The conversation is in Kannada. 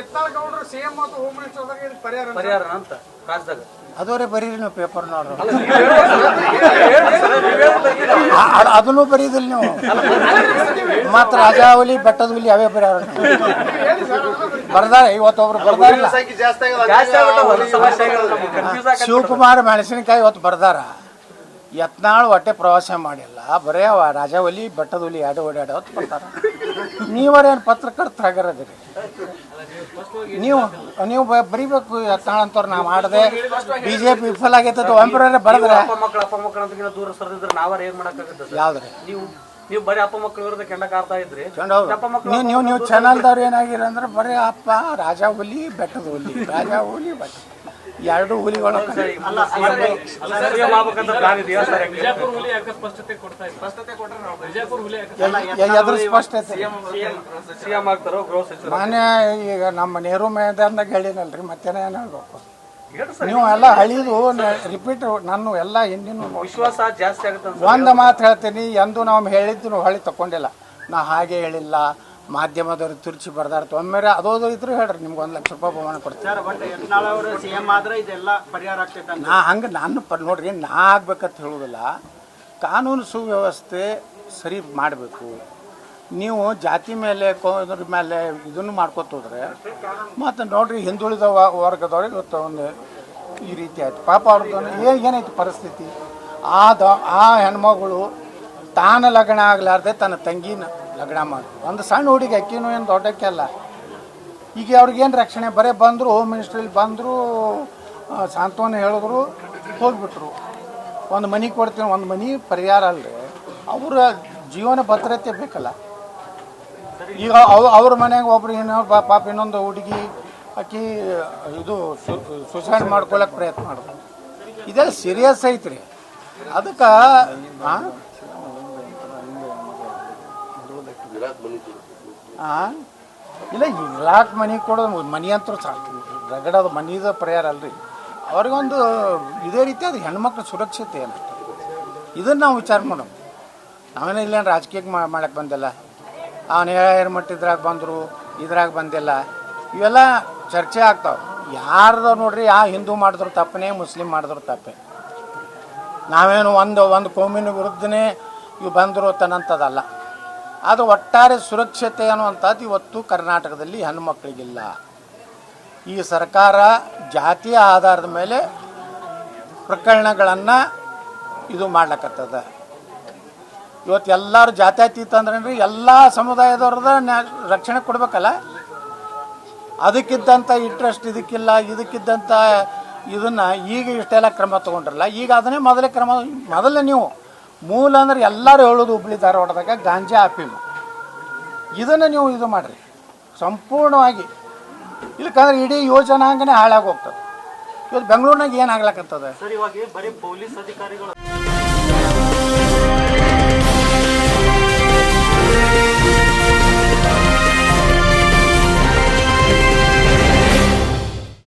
ಯತ್ನಾಳ್ ಗೌಡರು ಸಿಎಂ ಮತ್ತು ಹೋಮ್ ಮಿನಿಸ್ಟರ್ ಇದು ಪರಿಹಾರ ಅಂತ. ಪರಿಹಾರ ಅಂತ ರಾಜ್ಯದಾಗ ಅದವರೇ ಬರೀರಿ ನೀವು ಪೇಪರ್ ನೋಡ್ರಿ ಅದನ್ನು ಬರೀದಿಲ್ಲ ನೀವು ಮಾತ್ರ ರಾಜಾವಲಿ ಬೆಟ್ಟದ ಹುಲಿ ಅವೇ ಅಂತ ಬರ್ದಾರ ಇವತ್ತೊಬ್ರು ಬರ್ದಾರಿಲ್ಲ ಜಾಸ್ತಿ ಸಮಸ್ಯೆ ಆಗಿರೋದು ನಮ್ಗೆ. ಶಿವಕುಮಾರ್ ಮೆಣಸಿನಕಾಯಿ ಇವತ್ತು ಬರ್ದಾರ ಯತ್ನಾಳ್ ಹೊಟ್ಟೆ ಪ್ರವಾಸ ಮಾಡಿಲ್ಲ ಬರೇ ಅವ ರಾಜಾವಲಿ ಬೆಟ್ಟದ ಹುಲಿ ಎರಡು ಓಡಾಡ ಹೊತ್ತು ಬರ್ತಾರ ನೀವರೇನು ಪತ್ರಕರ್ತರಾಗಿರೋದಿರಿ ನೀವು ನೀವು ಬರಿಬೇಕು ಯತ್ನಾಳ್ ಅಂತವ್ರು ನಾ ಮಾಡಿದೆ ಬಿ ಜೆ ಪಿ ವಿಫಲ ಆಗೈತೆ ಒಮ್ಮೆ ಬರದ್ರೆ ಅಪ್ಪ ಮಕ್ಕಳು ಅಪ್ಪ ಮಕ್ಕಳು ಅಂತ ದೂರ ಸರಿದ್ರೆ ನಾವಾರ ಏನು ಮಾಡಕ್ಕಾಗತ್ತೆ ಯಾವ್ದ್ರಿ ನೀವು ನೀವು ಬರೀ ಅಪ್ಪ ಮಕ್ಕಳ ವಿರುದ್ಧ ಕೆಂಡ ಕಾರ್ತಾ ಇದ್ರಿ ನೀವು ನೀವು ನೀವು ಚಾನಲ್ದವ್ರು ಏನಾಗಿರ ಅಂದ್ರೆ ಬರೀ ಅಪ್ಪ ರಾಜ ಹುಲಿ ಬೆಟ್ಟದ ಹುಲಿ ರಾಜ ಹುಲಿ ಬೆಟ್ಟ ಎರಡು ಹುಲಿಗಳು ಸ್ಪಷ್ಟತೆ ಆಗ್ಬೇಕಂತ ಪ್ಲಾನ್ ಸ್ಪಷ್ಟ ಐತೆ ಎದ್ರ ಸಿಎಂ ಆಗ್ತಾರೋ ಗೃಹ ಈಗ ನಮ್ಮ ನೆಹರು ಮೈದಾನದಾಗ ಹೇಳಿನಲ್ರಿ ಮತ್ತೇನ ಏನು ಹೇಳ್ಬೇಕು? ನೀವು ಎಲ್ಲ ಹಳಿದು ರಿಪೀಟ್ ನಾನು ಎಲ್ಲ ಹಿಂದಿನ ವಿಶ್ವಾಸ ಜಾಸ್ತಿ ಆಗುತ್ತೆ ಒಂದು ಮಾತು ಹೇಳ್ತೀನಿ ಎಂದು ನಾವು ಹೇಳಿದ್ದು ಹಳಿ ತಕೊಂಡಿಲ್ಲ ನಾ ಹಾಗೆ ಹೇಳಿಲ್ಲ ಮಾಧ್ಯಮದವ್ರು ತಿರುಚಿ ಬರ್ದಾರ್ತು ಒಮ್ಮೆ ಅದೋದು ಇದ್ರು ಹೇಳ್ರಿ ನಿಮ್ಗೆ ಒಂದು ಲಕ್ಷ ರೂಪಾಯಿ ಬಹುಮಾನ ಕೊಡ್ತೀನಿ. ಬಟ್ ಯತ್ನಾಳ್ ಸಿಎಂ ಆದ್ರೆ ಇದೆಲ್ಲ ಪರಿಹಾರ ಆಗ್ತೈತೆ ಅಂತ. ನಾ ಹಂಗೆ ನಾನು ನೋಡ್ರಿ ನಾ ಆಗ್ಬೇಕಂತ ಹೇಳುವುದಿಲ್ಲ ಕಾನೂನು ಸುವ್ಯವಸ್ಥೆ ಸರಿ ಮಾಡಬೇಕು. ನೀವು ಜಾತಿ ಮೇಲೆ, ಕೋದ್ರ ಮೇಲೆ ಇದನ್ನು ಹೋದ್ರೆ, ಮತ್ತು ನೋಡ್ರಿ ಹಿಂದುಳಿದ ವರ್ಗದವ್ರಿಗೆ ಇವತ್ತು ಒಂದು ಈ ರೀತಿ ಆಯ್ತು. ಪಾಪ ಅವ್ರದ್ದು ಏನು ಏನಾಯ್ತು ಪರಿಸ್ಥಿತಿ? ಆ ಆ ಹೆಣ್ಮಗಳು ತಾನು ಲಗ್ನ ಆಗಲಾರ್ದೆ ತನ್ನ ತಂಗಿನ ಲಗ್ನ ಮಾಡಿದ್ರು ಒಂದು ಸಣ್ಣ ಹುಡುಗಿ, ಅಕ್ಕಿನೂ ಏನು ದೊಡ್ಡಕ್ಕೆ ಅಲ್ಲ. ಈಗ ಅವ್ರಿಗೇನು ರಕ್ಷಣೆ? ಬರೇ ಬಂದರು ಹೋಮ್ ಮಿನಿಸ್ಟ್ರಿಲಿ ಬಂದರು ಸಾಂತ್ವನ ಹೇಳಿದ್ರು, ಹೋಗ್ಬಿಟ್ರು. ಒಂದು ಮನೆ ಕೊಡ್ತೀನಿ, ಒಂದು ಮನೆ ಪರಿಹಾರ ಅಲ್ರಿ. ಅವರ ಜೀವನ ಭದ್ರತೆ ಬೇಕಲ್ಲ. ಈಗ ಅವ್ರ ಅವ್ರ ಮನೆಯಾಗ ಒಬ್ರು ಏನೋ ಪಾಪ ಇನ್ನೊಂದು ಹುಡುಗಿ ಆಕಿ, ಇದು ಸುಸೈಡ್ ಮಾಡ್ಕೊಳಕ್ಕೆ ಪ್ರಯತ್ನ ಮಾಡ್ತಾರೆ ಇದೆಲ್ಲ ಸೀರಿಯಸ್ ಐತ್ರಿ. ಅದಕ್ಕೆ ಇಲ್ಲ ಇರಾಕ್ ಮನೆ ಕೊಡೋದು ಮನೆ ಅಂತೂ ಸಾಕು. ರಗಡದ ಮನೀದ ಪ್ರಯಾರ ಅಲ್ರಿ. ಅವ್ರಿಗೊಂದು ಇದೇ ರೀತಿ ಅದು ಹೆಣ್ಮಕ್ಳ ಸುರಕ್ಷತೆ ಏನಷ್ಟೆ ಇದನ್ನು ನಾವು ವಿಚಾರ ಮಾಡೋಣ. ನಾವೇನು ಇಲ್ಲೇನು ರಾಜಕೀಯಕ್ಕೆ ಮಾಡಕ್ಕೆ ಬಂದಿಲ್ಲ. ಅವನು ಏರ್ ಮಟ್ಟಿದ್ರಾಗ ಬಂದರು, ಇದ್ರಾಗ ಬಂದಿಲ್ಲ. ಇವೆಲ್ಲ ಚರ್ಚೆ ಆಗ್ತಾವೆ. ಯಾರ್ದು ನೋಡ್ರಿ ಯಾವ ಹಿಂದೂ ಮಾಡಿದ್ರು ತಪ್ಪನೇ, ಮುಸ್ಲಿಂ ಮಾಡಿದ್ರು ತಪ್ಪೆ. ನಾವೇನು ಒಂದು ಒಂದು ಕೋಮಿನ ವಿರುದ್ಧನೇ ಇವು ಬಂದರು ತನ್ನಂಥದ್ದಲ್ಲ ಅದು ಒಟ್ಟಾರೆ ಸುರಕ್ಷತೆ ಅನ್ನುವಂಥದ್ದು ಇವತ್ತು ಕರ್ನಾಟಕದಲ್ಲಿ ಹೆಣ್ಮಕ್ಳಿಗಿಲ್ಲ. ಈ ಸರ್ಕಾರ ಜಾತಿಯ ಆಧಾರದ ಮೇಲೆ ಪ್ರಕರಣಗಳನ್ನು ಇದು ಮಾಡ್ಲಕತ್ತದ. ಇವತ್ತು ಎಲ್ಲರೂ ಜಾತ್ಯತೀತ ಅಂದ್ರೆ ಎಲ್ಲ ಸಮುದಾಯದವ್ರದ ರಕ್ಷಣೆ ಕೊಡ್ಬೇಕಲ್ಲ? ಅದಕ್ಕಿದ್ದಂಥ ಇಂಟ್ರೆಸ್ಟ್ ಇದಕ್ಕಿಲ್ಲ ಇದಕ್ಕಿದ್ದಂಥ ಇದನ್ನ ಈಗ ಇಷ್ಟೆಲ್ಲ ಕ್ರಮ ತಗೊಂಡ್ರಲ್ಲ, ಈಗ ಅದನ್ನೇ ಮೊದಲೇ ಕ್ರಮ, ಮೊದಲೇ ನೀವು ಮೂಲ ಅಂದ್ರೆ ಎಲ್ಲರೂ ಹೇಳೋದು ಹುಬ್ಳಿ ಧಾರವಾಡದಾಗ ಗಾಂಜಾ ಅಫೀಮು ಇದನ್ನು ನೀವು ಇದು ಮಾಡಿರಿ. ಸಂಪೂರ್ಣವಾಗಿ. ಇದಕ್ಕಂದ್ರೆ ಇಡೀ ಯೋಜನಾಂಗನೇ ಹಾಳಾಗಿ ಹೋಗ್ತದೆ. ಇವತ್ತು ಬೆಂಗಳೂರಿನಾಗ ಏನು ಆಗ್ಲಕತ್ತದ?